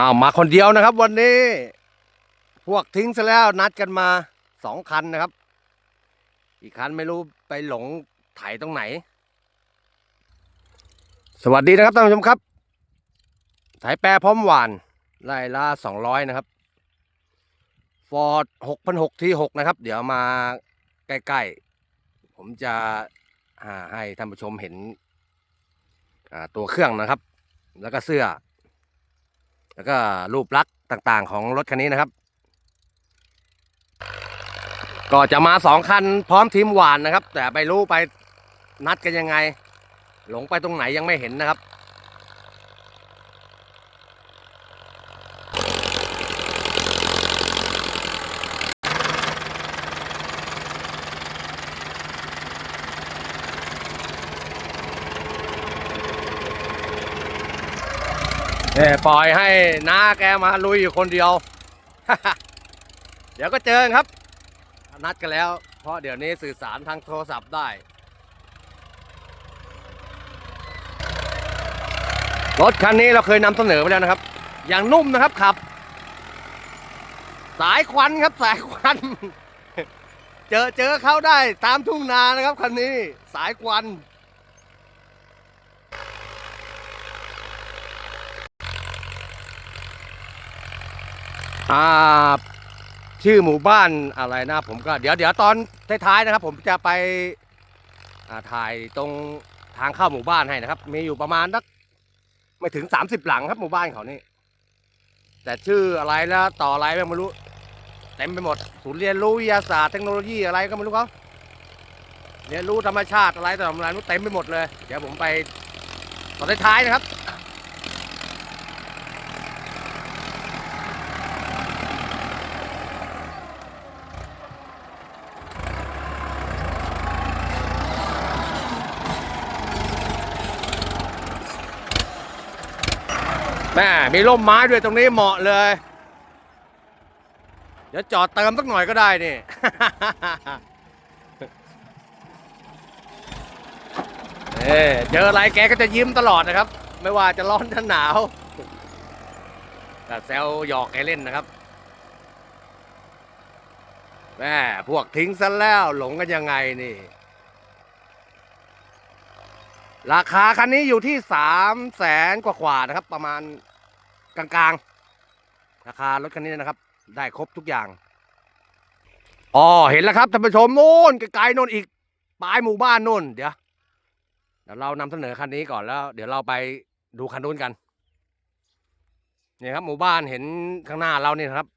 อ้าวมาคนเดียวนะครับ วันนี้ พวกทิ้งซะแล้วนัดกันมาสองคันนะครับ อีกคันไม่รู้ไปหลงไถตรงไหน สวัสดีนะครับท่านผู้ชมครับไถแปรพร้อมหวานไล่ละสองร้อยนะครับฟอร์ดหกพันหกที่หกนะครับ เดี๋ยวมาใกล้ๆ ผมจะให้ท่านผู้ชมเห็นตัวเครื่องนะครับ แล้วก็เสื้อ แล้วก็รูปลักษณ์ต่างๆ ของรถคันนี้นะครับ ก็จะมาสองคันพร้อมทีมหวานนะครับ แต่ไม่รู้ไปนัดกันยังไง หลงไปตรงไหนยังไม่เห็นนะครับ เนี่ยปล่อยให้น้าแกมาลุยอยู่คนเดียว เดี๋ยวก็เจอครับ นัดกันแล้ว เพราะเดี๋ยวนี้สื่อสารทางโทรศัพท์ได้ รถคันนี้เราเคยนำเสนอไปแล้วนะครับ อย่างนุ่มนะครับขับ สายควันครับสายควัน เจอเจอเข้าได้ตามทุ่งนานะครับคันนี้สายควัน อ่าชื่อหมู่บ้านอะไรนะผมก็เดี๋ยวเดี๋ยวตอนท้ายๆนะครับ ผมจะไปถ่ายตรงทางเข้าหมู่บ้านให้นะครับ มีอยู่ประมาณสักไม่ถึงสามสิบหลังครับหมู่บ้านเขานี่แต่ชื่ออะไรแล้วต่ออะไรไม่รู้เต็มไปหมดศูนย์เรียนรู้วิทยาศาสตร์เทคโนโลยีอะไรก็ไม่รู้เขาเรียนรู้ธรรมชาติอะไรต่ออะไรรู้เต็มไปหมดเลย เดี๋ยวผมไปตอนท้ายๆนะครับ แม่มีร่มไม้ด้วยตรงนี้เหมาะเลย เดี๋ยวจอดเติมสักหน่อยก็ได้นี่ เอ้เจออะไรแกก็จะยิ้มตลอดนะครับ ไม่ว่าจะร้อนจะหนาวแต่แซวหยอกแกเล่นนะครับแม่พวกทิ้งซะแล้วหลงกันยังไงนี่ ราคาคันนี้อยู่ที่สามแสนกว่าๆนะครับ ประมาณ กลางๆ ราคารถคันนี้นะครับ ได้ครบทุกอย่างอ๋อเห็นแล้วครับท่านผู้ชมโน่นไกลๆโน่นอีกปลายหมู่บ้านโน่นเดี๋ยวเดี๋ยวเรานำเสนอคันนี้ก่อนแล้ว เดี๋ยวเราไปดูคันนู้นกันนี่ครับ หมู่บ้านเห็นข้างหน้าเราเนี่นะครับ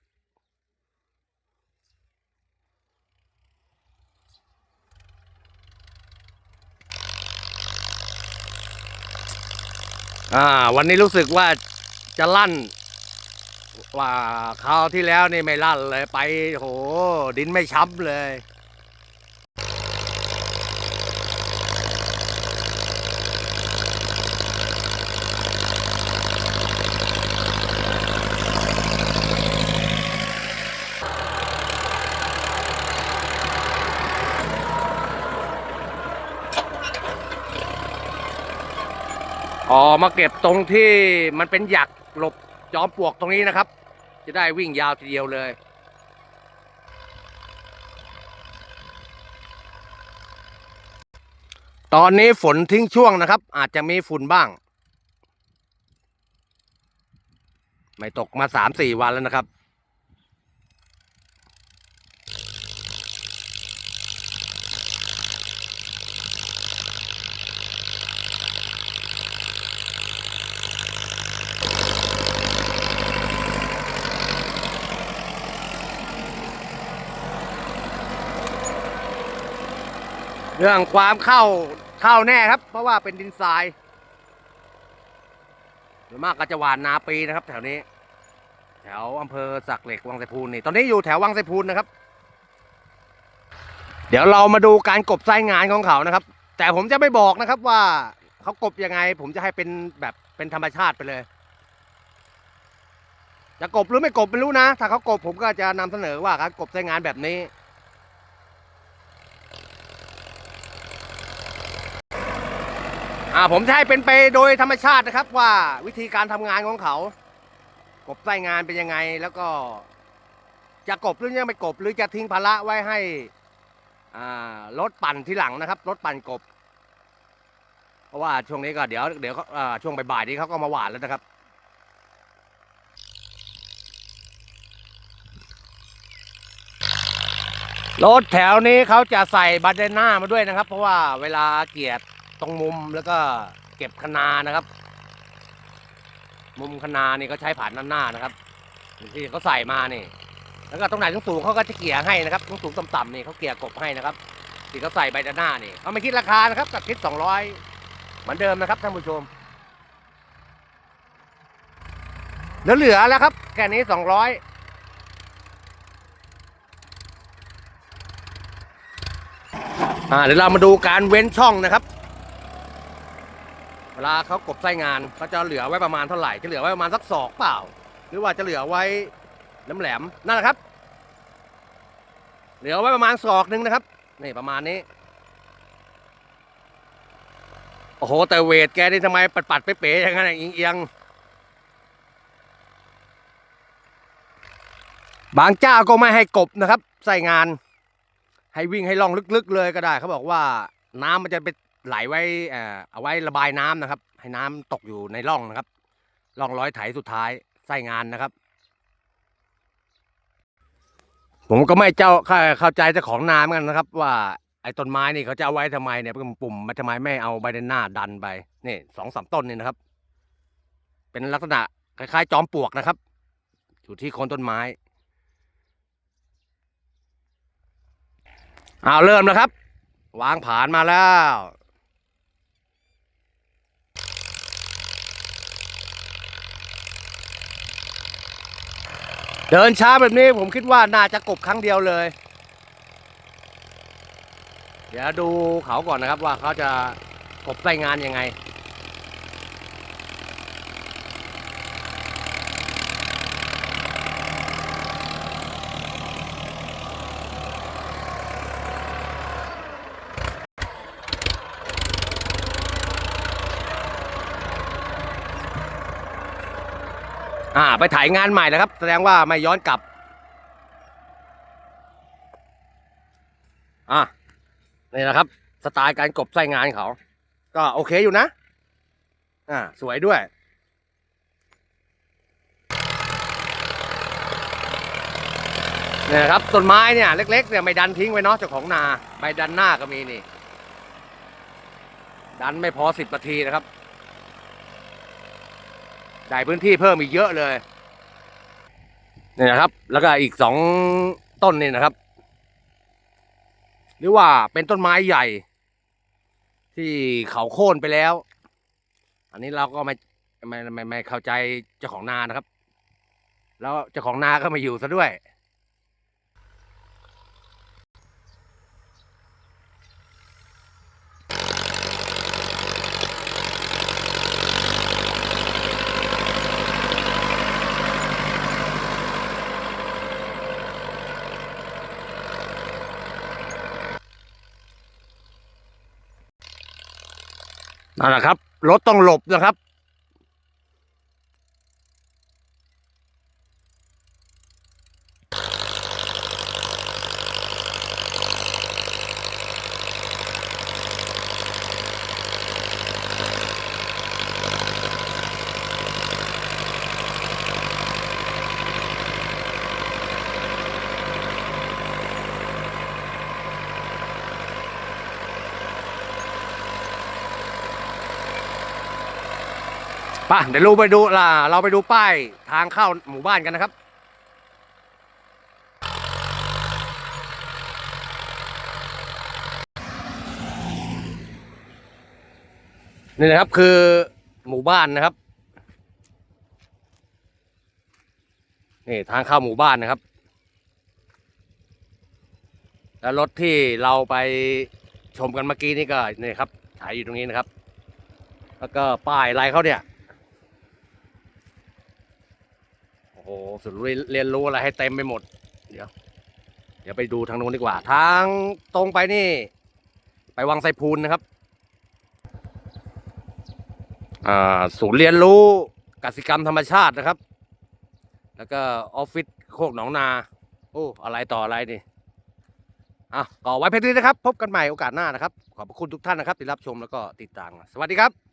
อ่า วันนี้รู้สึกว่า จะลั่น ว่าคราวที่แล้วนี่ไม่ลั่นเลยไปโห ดินไม่ช้ำเลยอ๋อมาเก็บตรงที่มันเป็นหยัก หลบจอมปลวกตรงนี้นะครับ จะได้วิ่งยาวทีเดียวเลย ตอนนี้ฝนทิ้งช่วงนะครับ อาจจะมีฝุ่นบ้าง ไม่ตกมาสามสี่วันแล้วนะครับ เรื่องความเข้าเข้าแน่ครับ เพราะว่าเป็นดินทรายหรือมากก็จะหวานนาปีนะครับ แถวนี้ แถวอำเภอสักเหล็กวังไสพูนนี่ตอนนี้อยู่แถววังไสพูนนะครับ เดี๋ยวเรามาดูการกบไส้งานของเขานะครับ แต่ผมจะไม่บอกนะครับว่าเขากบยังไง ผมจะให้เป็นแบบเป็นธรรมชาติไปเลยจะกบหรือไม่กบไม่รู้นะ ถ้าเขากบผมก็จะนำเสนอว่าการกบไส้งานแบบนี้ อ่าผมจะให้เป็นไปโดยธรรมชาตินะครับ ว่าวิธีการทำงานของเขา กบไส้งานเป็นยังไงแล้วก็ จะกบหรือยังไม่กบ หรือจะทิ้งภาระไว้ให้อ่ารถปั่นที่หลังนะครับรถปั่นกบ เพราะว่าช่วงนี้ก็เดี๋ยวเดี๋ยวเขาอ่าช่วงบ่ายๆนี้เขาก็มาหวานแล้วนะครับ รถแถวนี้เขาจะใส่บาเดน่ามาด้วยนะครับ เพราะว่าเวลาเกียร์ ตรงมุมแล้วก็เก็บคะนานะครับ มุมคะนานี่ก็ใช้ผ่านด้านหน้านะครับที่เขาใส่มานี่ แล้วก็ตรงไหนสูงเขาก็จะเกี่ยให้นะครับตรงสูงต่ำๆนี่เขาเกี่ยกบให้นะครับที่เขาใส่ใบด้านหน้านี่เขาไม่คิดราคานะครับก็คิดสองร้อยเหมือนเดิมนะครับท่านผู้ชมแล้วเหลือแล้วครับแค่นี้สองร้อยอ่าเดี๋ยวเรามาดูการเว้นช่องนะครับ วลาเขากบไส้งานเขาจะเหลือไว้ประมาณเท่าไหร่จะเหลือไว้ประมาณสักศอกเปล่า หรือว่าจะเหลือไว้น้ำแหลมนั่นแหละครับ เหลือไว้ประมาณศอกหนึ่งนะครับนี่ประมาณนี้โอ้โหแต่เวทแกนี่ทำไมปัดๆเป๋ๆอย่างนั้นเอียงๆบางเจ้าก็ไม่ให้กบนะครับ ใส่งาน ให้วิ่งให้ล่องลึกๆเลยก็ได้ เขาบอกว่าน้ำมันจะไป ไหลไว้เอ่อเอาไว้ระบายน้ำนะครับ ให้น้ำตกอยู่ในร่องนะครับร่องร้อยไถสุดท้ายไส้งานนะครับ ผมก็ไม่เจ้าเข้าเข้าใจเจ้าของนาเหมือนกันนะครับ ว่าไอ้ต้นไม้นี่เขาจะเอาไว้ทำไมเนี่ยปุ่มมันทำไมไม่เอาใบเดนหน้าดันไปนี่สองสามต้นนี่นะครับ เป็นลักษณะคล้ายๆ จอมปลวกนะครับ อยู่ที่โคนต้นไม้เอาเริ่มแล้วครับ วางผานมาแล้ว เดินช้าแบบนี้ผมคิดว่าน่าจะกบครั้งเดียวเลย เดี๋ยวดูเขาก่อนนะครับว่าเขาจะกบไส้งานยังไง อ่า ไปถ่ายงานใหม่นะครับ แสดงว่าไม่ย้อนกลับ อะนี่นะครับ สไตล์การกบไส้งานเขา ก็โอเคอยู่นะ อ่า สวยด้วยเนี่ยนะครับต้นไม้เนี่ยเล็กๆเนี่ยไม่ดันทิ้งไว้เนาะเจ้าของนาใบดันหน้าก็มีนี่ ดันไม่พอสิบนาทีนะครับ ได้พื้นที่เพิ่มอีกเยอะเลยนี่นะครับ แล้วก็อีกสองต้นนี่นะครับ หรือว่าเป็นต้นไม้ใหญ่ ที่เขาโค่นไปแล้ว อันนี้เราก็ไม่ไม่ไม่ไม่เข้าใจเจ้าของนานะครับ แล้วเจ้าของนาก็มาอยู่ซะด้วย นั่นแหละครับรถต้องหลบนะครับ ป่ะเดี๋ยวเราไปดูล่ะเราไปดูป้ายทางเข้าหมู่บ้านกันนะครับ นี่นะครับคือหมู่บ้านนะครับนี่ทางเข้าหมู่บ้านนะครับ แล้วรถที่เราไปชมกันเมื่อกี้นี่ก็นี่ครับถ่ายอยู่ตรงนี้นะครับ แล้วก็ป้ายอะไรเขาเนี่ย โอ้สุดเรียนเรียนรู้อะไรให้เต็มไปหมด เดี๋ยว เดี๋ยวไปดูทางโน้นดีกว่า ทางตรงไปนี่ ไปวังไซพูนนะครับ อ่า ศูนย์เรียนรู้กสิกรรมธรรมชาตินะครับ แล้วก็ออฟฟิศโคกหนองนา โอ้ อะไรต่ออะไรนี่อะก็ไว้เพียงเท่านี้นะครับ พบกันใหม่โอกาสหน้านะครับ ขอบพระคุณทุกท่านนะครับที่รับชมแล้วก็ติดตาม สวัสดีครับ